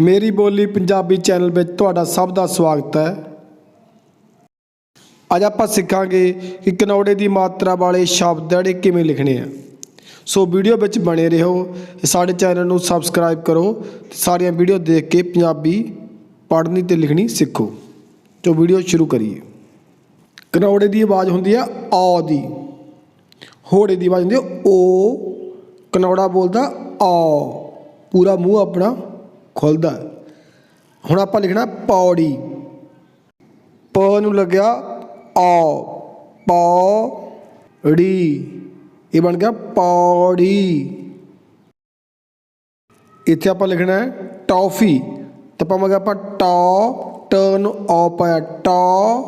ਮੇਰੀ ਬੋਲੀ ਪੰਜਾਬੀ ਚੈਨਲ ਵਿੱਚ ਤੁਹਾਡਾ ਸਭ ਦਾ ਸਵਾਗਤ ਹੈ। ਅੱਜ ਆਪਾਂ ਸਿੱਖਾਂਗੇ ਕਿ ਕਨੌੜੇ ਦੀ ਮਾਤਰਾ ਵਾਲੇ ਸ਼ਬਦ ਜਿਹੜੇ ਕਿਵੇਂ ਲਿਖਣੇ ਆ। ਸੋ ਵੀਡੀਓ ਵਿੱਚ ਬਣੇ ਰਹੋ, ਸਾਡੇ ਚੈਨਲ ਨੂੰ ਸਬਸਕ੍ਰਾਈਬ ਕਰੋ ਤੇ ਸਾਰੀਆਂ ਵੀਡੀਓ ਦੇਖ ਕੇ ਪੰਜਾਬੀ ਪੜ੍ਹਨੀ ਤੇ ਲਿਖਣੀ ਸਿੱਖੋ। ਜੋ ਵੀਡੀਓ ਸ਼ੁਰੂ ਕਰੀਏ। ਕਨੌੜੇ ਦੀ ਆਵਾਜ਼ ਹੁੰਦੀ ਆ ਔ ਦੀ। ਹੋੜੇ ਦੀ ਆਵਾਜ਼ ਹੁੰਦੀ ਆ, ਓ। ਕਨੌੜਾ ਬੋਲਦਾ ਔ ਪੂਰਾ ਮੂੰਹ ਆਪਣਾ ਖੁੱਲਦਾ। ਹੁਣ ਆਪਾਂ ਲਿਖਣਾ ਪੌੜੀ। ਪ ਨੂੰ ਲੱਗਿਆ ਔ। ਪੌੜੀ। ਇਹ ਬਣ ਗਿਆ ਪੌੜੀ। ਇੱਥੇ ਆਪਾਂ ਲਿਖਣਾ ਹੈ ਟੌਫੀ। ਤਾਂ ਪਾਵਾਂਗੇ ਆਪਾਂ ਟੌ, ਟ ਨੂੰ ਔ ਪਾਇਆ। ਟੌ।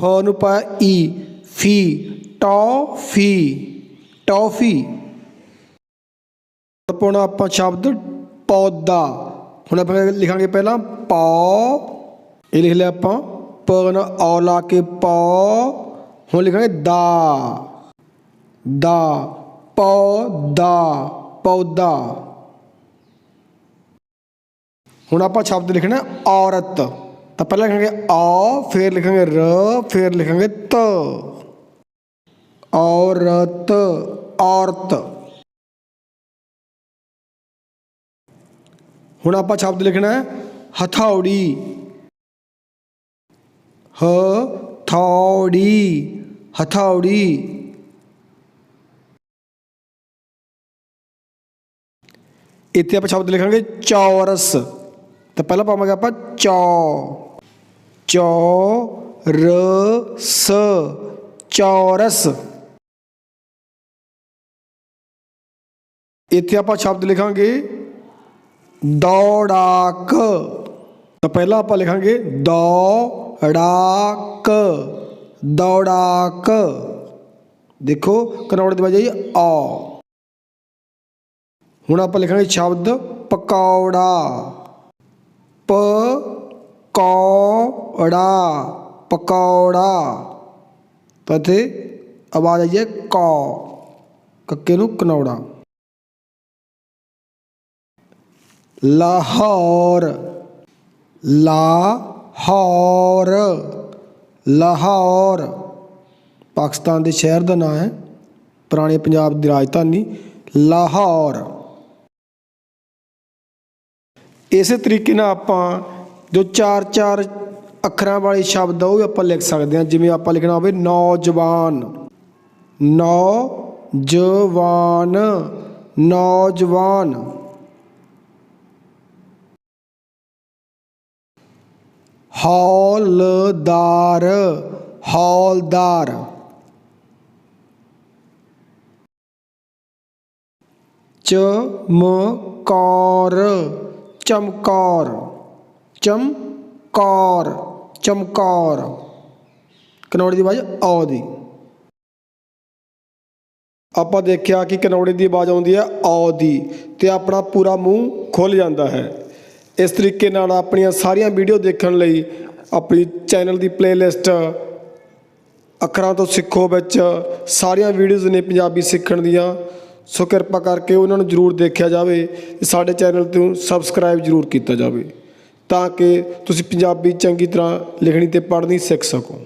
ਫ ਨੂੰ ਪਾਇਆ ਈ। ਫੀ। ਟੌਫੀ। ਟੌਫੀ। ਪਾਉਣਾ ਆਪਾਂ ਸ਼ਬਦ ਪੌਦਾ। ਹੁਣ ਆਪਾਂ ਲਿਖਾਂਗੇ ਪਹਿਲਾਂ ਪੌ। ਇਹ ਲਿਖ ਲਿਆ ਆਪਾਂ ਪ ਨਾਲ ਔ ਲਾ ਕੇ ਪੌ। ਹੁਣ ਲਿਖਾਂਗੇ ਦਾ। ਦਾ। ਪੌਦਾ। ਪੌਦਾ। ਹੁਣ ਆਪਾਂ ਸ਼ਬਦ ਲਿਖਣਾ ਔਰਤ। ਤਾਂ ਪਹਿਲਾਂ ਲਿਖਾਂਗੇ ਔ, ਫਿਰ ਲਿਖਾਂਗੇ ਰ, ਫਿਰ ਲਿਖਾਂਗੇ ਤ। ਔਰਤ ਔਰਤ। ਹੁਣ ਆਪਾਂ ਸ਼ਬਦ ਲਿਖਣਾ ਹੈ, ਹਥੌੜੀ। ਹ ਥੌੜੀ ਹਥੌੜੀ। ਇੱਥੇ ਆਪਾਂ ਸ਼ਬਦ ਲਿਖਾਂਗੇ ਚੌਰਸ। ਤਾਂ ਪਹਿਲਾਂ ਪਾਵਾਂਗੇ ਆਪਾਂ ਚੌ। ਚੌ ਰ ਸ ਚੌਰਸ। ਇੱਥੇ ਆਪਾਂ ਸ਼ਬਦ ਲਿਖਾਂਗੇ ਦੌੜਾਕ। ਤਾਂ ਪਹਿਲਾਂ ਆਪਾਂ ਲਿਖਾਂਗੇ ਦੌੜਾਕ ਦੌੜਾਕ। ਦੇਖੋ ਕਨੌੜ ਦੀ ਵਜ੍ਹਾ ਹੈ ਆ ਹੁਣ ਆਪਾਂ ਲਿਖਾਂਗੇ ਸ਼ਬਦ ਪਕੌੜਾ। ਪ ਕੌੜਾ ਪਕੌੜਾ। ਤਾਂ ਇੱਥੇ ਆਵਾਜ਼ ਆਈ ਹੈ ਕੌ, ਕੱਕੇ ਨੂੰ ਕਨੌੜਾ ਲਾਹੌਰ ਲਾਹੌਰ ਲਾਹੌਰ। ਪਾਕਿਸਤਾਨ ਦੇ ਸ਼ਹਿਰ ਦਾ ਨਾਮ ਹੈ, ਪੁਰਾਣੇ ਪੰਜਾਬ ਦੀ ਰਾਜਧਾਨੀ ਲਾਹੌਰ। ਇਸੇ ਤਰੀਕੇ ਨਾਲ ਆਪਾਂ ਜੋ ਚਾਰ ਚਾਰ ਅੱਖਰਾਂ ਵਾਲੇ ਸ਼ਬਦ ਆ, ਉਹ ਵੀ ਆਪਾਂ ਲਿਖ ਸਕਦੇ ਹਾਂ, ਜਿਵੇਂ ਆਪਾਂ ਲਿਖਣਾ ਹੋਵੇ, ਨੌਜਵਾਨ। ਨੌ ਜਵਾਨ ਨੌਜਵਾਨ। ਹੌਲਦਾਰ ਹੌਲਦਾਰ। ਚਮਕੌਰ ਚਮਕੌਰ ਚਮਕੌਰ ਚਮਕੌਰ। ਕਨੌੜੀ ਦੀ ਆਵਾਜ਼ ਔ ਦੀ। ਆਪਾਂ ਦੇਖਿਆ ਕਿ ਕਨੌੜੀ ਦੀ ਆਵਾਜ਼ ਆਉਂਦੀ ਹੈ ਔ ਦੀ ਤੇ ਆਪਣਾ ਪੂਰਾ ਮੂੰਹ ਖੁੱਲ ਜਾਂਦਾ ਹੈ। ਇਸ ਤਰੀਕੇ ਨਾਲ ਆਪਣੀਆਂ ਸਾਰੀਆਂ ਵੀਡੀਓ ਦੇਖਣ ਲਈ ਆਪਣੀ ਚੈਨਲ ਦੀ ਪਲੇਲਿਸਟ ਅੱਖਰਾਂ ਤੋਂ ਸਿੱਖੋ ਵਿੱਚ ਸਾਰੀਆਂ ਵੀਡੀਓਜ਼ ਨੇ ਪੰਜਾਬੀ ਸਿੱਖਣ ਦੀਆਂ। ਸੋ ਕਿਰਪਾ ਕਰਕੇ ਉਹਨਾਂ ਨੂੰ ਜਰੂਰ ਦੇਖਿਆ ਜਾਵੇ ਤੇ ਸਾਡੇ ਚੈਨਲ ਤੋਂ ਸਬਸਕ੍ਰਾਈਬ ਜਰੂਰ ਕੀਤਾ ਜਾਵੇ ਤਾਂ ਕਿ ਤੁਸੀਂ ਪੰਜਾਬੀ ਚੰਗੀ ਤਰ੍ਹਾਂ ਲਿਖਣੀ ਤੇ ਪੜ੍ਹਨੀ ਸਿੱਖ ਸਕੋ।